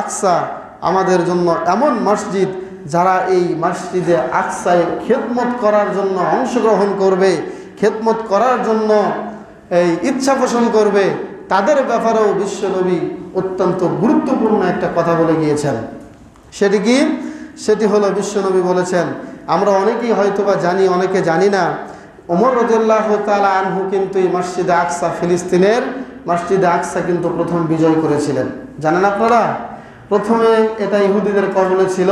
আকসা আমাদের জন্য এমন মসজিদ যারা এই মসজিদে আকসায় খেদমত করার জন্য অংশগ্রহণ করবে, খেদমত করার জন্য এই ইচ্ছা পোষণ করবে, তাদের ব্যাপারেও বিশ্বনবী অত্যন্ত গুরুত্বপূর্ণ একটা কথা বলে গিয়েছেন। সেটি কি? সেটি হলো বিশ্বনবী বলেছেন, আমরা অনেকেই হয়তোবা জানি, অনেকে জানি না, ওমর রদুল্লাহ তালা আনহু কিন্তু এই মসজিদে আকসা ফিলিস্তিনের মসজিদে আকসা কিন্তু প্রথম বিজয় করেছিলেন। জানেন আপনারা? প্রথমে এটা ইহুদিদের কবলে ছিল।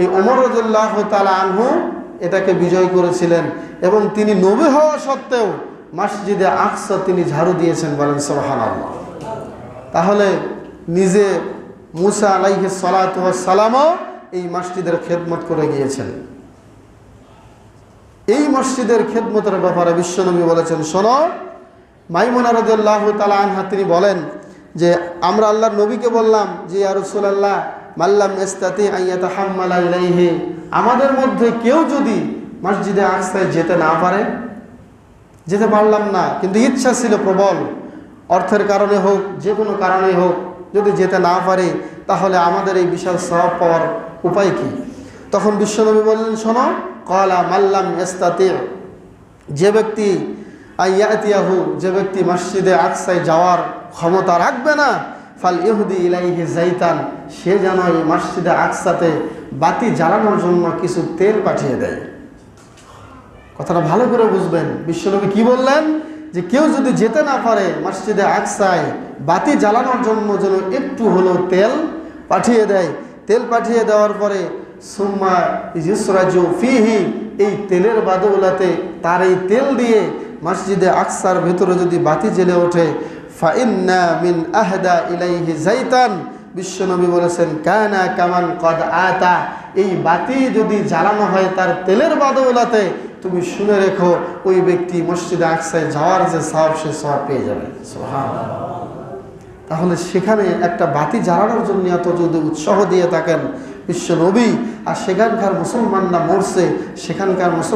এই ওমর রদুল্লাহ তালা আনহু এটাকে বিজয় করেছিলেন এবং তিনি নবী হওয়া সত্ত্বেও মসজিদে আকসা তিনি ঝাড়ু দিয়েছেন বলেন সোহান আল্লাহ তাহলে নিজে মুসা আলাইহি সালামও এই মসজিদের খেদমত করে গিয়েছেন। এই মসজিদের খেদমতের ব্যাপারে বিশ্বনবী বলেছেন, শোনো, মাইমুনা রদুল্লাহ তালা আনহা তিনি বলেন যে আমরা আল্লাহর নবীকে বললাম যে আরসুল্লাহ মাল্লাম ইস্তাতি আইয়াতা হাম্মালা ইলাইহি। আমাদের মধ্যে কেউ যদি মসজিদে আকসায় যেতে না পারে, যেতে পারলাম না, কিন্তু ইচ্ছা ছিল প্রবল, অর্থের কারণে হোক, যে কোনো কারণে হোক, যদি যেতে না পারে, তাহলে আমাদের এই বিশাল সব পাওয়ার উপায় কি? তখন বিশ্বনবী বললেন, শোনো, কলা মাল্লাম এস্তাতে যে ব্যক্তি আইয়াতিয়াহু যে ব্যক্তি মসজিদে আকসায় যাওয়ার ক্ষমতা রাখবে না, ফাল ইহুদি ইলাইহি জাইতান সে যেন এই মসজিদে আকসাতে বাতি জ্বালানোর জন্য কিছু তেল পাঠিয়ে দেয়। কথাটা ভালো করে বুঝবেন। বিশ্বনবী কি বললেন? যে কেউ যদি যেতে না পারে মসজিদে আকসায় বাতি জ্বালানোর জন্য যেন একটু হলেও তেল পাঠিয়ে দেয়, তেল পাঠিয়ে দেওয়ার পরে, সুম্মা ইসরাজু ফিহি, এই তেলের বাদৌলাতে তার এই তেল দিয়ে মসজিদে আকসার ভেতরে যদি বাতি জ্বেলে ওঠে মিন আহদা ইলাইহি জাইতান বিশ্বনবী বলেছেন, কানা কামান কদ আতা এই বাতি যদি জ্বালানো হয় তার তেলের বাদৌলাতে, তুমি শুনে রেখো, ওই ব্যক্তি মসজিদে আকসায় যাওয়ার যে সব সে সব পেয়ে যাবে। তাহলে সেখানে একটা বাতি জ্বালানোর জন্য এত যদি উৎসাহ দিয়ে থাকেন বিশ্ব নবী আর সেখানকার মুসলমানরা মরছে, সেখানকার মুসলমান